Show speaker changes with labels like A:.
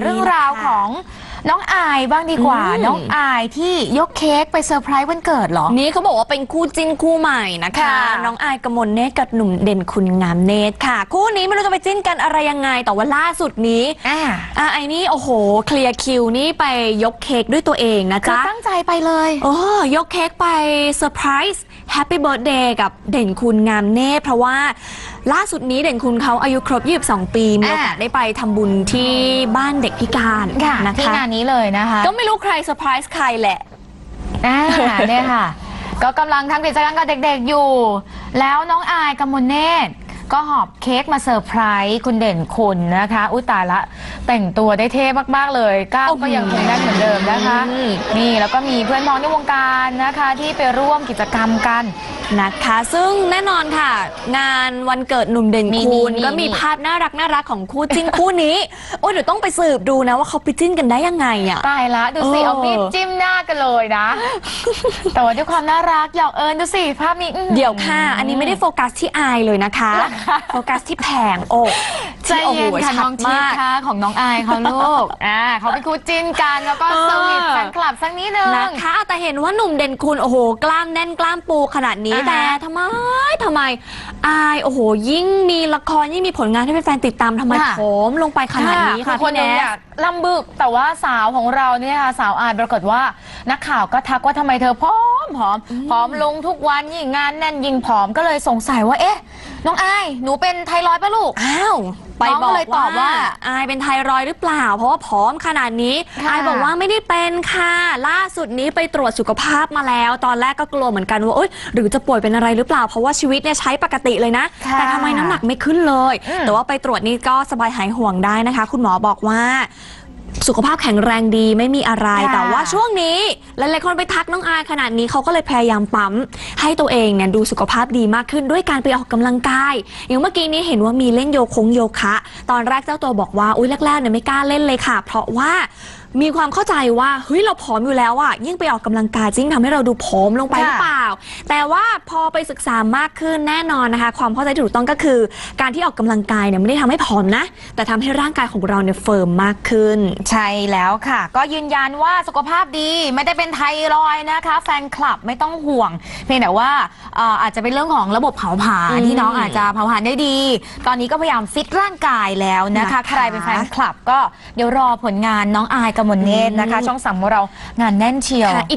A: เรื่องราวของ น้องอายบ้างดีกว่า
B: อืม
A: น้องอายที่ยกเค้กไปเซอร์ไพรส์วันเกิดเหรอ
B: นี่เขาบอกว่าเป็นคู่จิ้นคู่ใหม่นะคะ
A: ค่ะ
B: น้องอายกมลเนตรกับหนุ่มเด่นคุณงามเนตรค่ะ คู่นี้ไม่รู้จะไปจิ้นกันอะไรยังไง แต่ว่าล่าสุดนี้
A: อ่า
B: อาไอ้นี่โอ้โห เคลียร์คิวนี่ไปยกเค้กด้วยตัวเองนะ
A: คือ
B: จ๊ะ
A: ตั้งใจไปเลย
B: โอ้ยกเค้กไปเซอร์ไพรส์แฮปปี้เบิร์ดเดย์กับเด่นคุณงามเนตรเพราะว่าล่าสุดนี้เด่นคุณเขาอายุครบ 22 ปี มีโอกาส
A: อ่า
B: ได้ไปทำบุญที่บ้านเด็กพิการนะ
A: ที่
B: คะ
A: งานนี้เลยนะคะ
B: ก็ไม่รู้ใครเซอร์ไพรส์ใครแหละ
A: อ่าเนี่ยค่ะ ก็กำลังทำกิจกรรมกับเด็กๆอยู่ แล้วน้องอายกมลเนตรก็หอบเค้กมาเซอร์ไพรส์คุณเด่นคุณนะคะ อุยตายละ แต่งตัวได้เท่มากๆเลยกล้าม
B: โอ้โห
A: ก็ยังคงแน่นเหมือนเดิมนะคะ
B: อืม
A: นี่แล้วก็มีเพื่อนน้องในวงการนะคะ ที่ไปร่วมกิจกรรมกัน
B: นะคะ ซึ่งแน่นอนค่ะ งานวันเกิดหนุ่มเด่น
A: มี
B: คุณ
A: มี
B: ก็มี
A: มี
B: ภาพน่ารักน่ารักของคู่จิ้นคู่นี้ โอ้ยเดี๋ยวต้องไปสืบดูนะว่าเขาไปจิ้นกันได้ยังไงอะ
A: ตายละดูสิ
B: เออ
A: เอามีดจิ้มหน้ากันเลยนะ แต่ว่าด้วยความน่ารักหยอกเอิญดูสิภาพนี้อื้อหือ
B: เดี๋ยวค่ะ อันนี้ไม่ได้โฟกัสที่อายเลยนะคะ โฟกัสที่แผงอก
A: ใจ
B: ที่โอ้โห
A: เย็นค่ะ
B: ชั
A: น้
B: ด
A: องทิพ
B: มาก
A: ย์ค่ะของน้องอายเขาลูก อ่าเขาเป็นคู่จิ้นกันแล้วก็
B: เออ
A: สวีทแฟนคลับสักนิดนึง
B: นะคะแต่เห็นว่าหนุ่มเด่นคุณโอ้โห กล้ามแน่นกล้ามปูขนาดนี้
A: อ่าฮะ
B: แต่ทำไมทำไมอายโอ้โห ยิ่งมีละครยิ่งมีผลงานให้แฟนๆติดตามทำไมผอมลงไปขนาดนี้ค่ะ
A: คน
B: พี่
A: หนึง
B: แน
A: อยากลำบึกแต่ว่าสาวของเราเนี่ยค่ะสาวอายปรากฏว่านักข่าวก็ทักว่าทำไมเธอผอมผอมผอมลงทุกวันยิ่งงานแน่นยิ่งผอมก็เลยสงสัยว่าเอ๊ะ น้องอายหนูเป็นไทรอยด์ปะลูก
B: อ้าว ไป
A: น้อง
B: บ
A: ก็
B: อก
A: เลยตอบว่า
B: อายเป็นไทรอยด์หรือเปล่า เพราะว่าผอมขนาดนี้
A: ค่ะ
B: อายบอกว่าไม่ได้เป็นค่ะ ล่าสุดนี้ไปตรวจสุขภาพมาแล้ว ตอนแรกก็กลัวเหมือนกันว่าเอ้ยหรือจะป่วยเป็นอะไรหรือเปล่า เพราะว่าชีวิตเนี่ยใช้ปกติเลยนะ
A: ค่ะ
B: แต่ทำไมน้ำหนักไม่ขึ้นเลย
A: อืม
B: แต่ว่าไปตรวจนี่ก็สบายหายห่วงได้นะคะ คุณหมอบอกว่า สุขภาพแข็งแรงดีไม่มีอะไร
A: ค่ะ
B: แต่ว่าช่วงนี้หลายๆคนไปทักน้องอายขนาดนี้เขาก็เลยพยายามปั๊ม ให้ตัวเองเนี่ยดูสุขภาพดีมากขึ้นด้วยการไปออกกำลังกาย อย่างเมื่อกี้นี้เห็นว่ามีเล่นโยคงโยคะ ตอนแรกเจ้าตัวบอกว่าอุ้ยแรกๆเนี่ยไม่กล้าเล่นเลยค่ะ เพราะว่ามีความเข้าใจว่าเฮ้ยเราผอมอยู่แล้วอะยิ่งไปออกกำลังกายยิ่งทำให้เราดูผอมลงไปหรือเปล่า แต่ว่าพอไปศึกษามากขึ้นแน่นอนนะคะ ความเข้าใจที่ถูกต้องก็คือ การที่ออกกำลังกายเนี่ยไม่ได้ทำให้ผอมนะ แต่ทำให้ร่างกายของเราเนี่ยเฟิร์มมากขึ้น
A: ใช่แล้วค่ะ ก็ยืนยันว่าสุขภาพดีไม่ได้เป็นไทรอยด์นะคะ แฟนคลับไม่ต้องห่วง เพียงแต่ว่าเอ่ออาจจะเป็นเรื่องของระบบเผาผลาญ
B: อืม
A: ที่น้องอาจจะเผาผลาญได้ดี ตอนนี้ก็พยายามฟิตร่างกายแล้วนะคะ
B: นะคะ
A: ใครเป็นแฟนคลับก็เดี๋ยวรอผลงานน้องอายกมลเนตรนะคะ ช่องสามของเรางานแน่นเชียว
B: ค่ะอิจ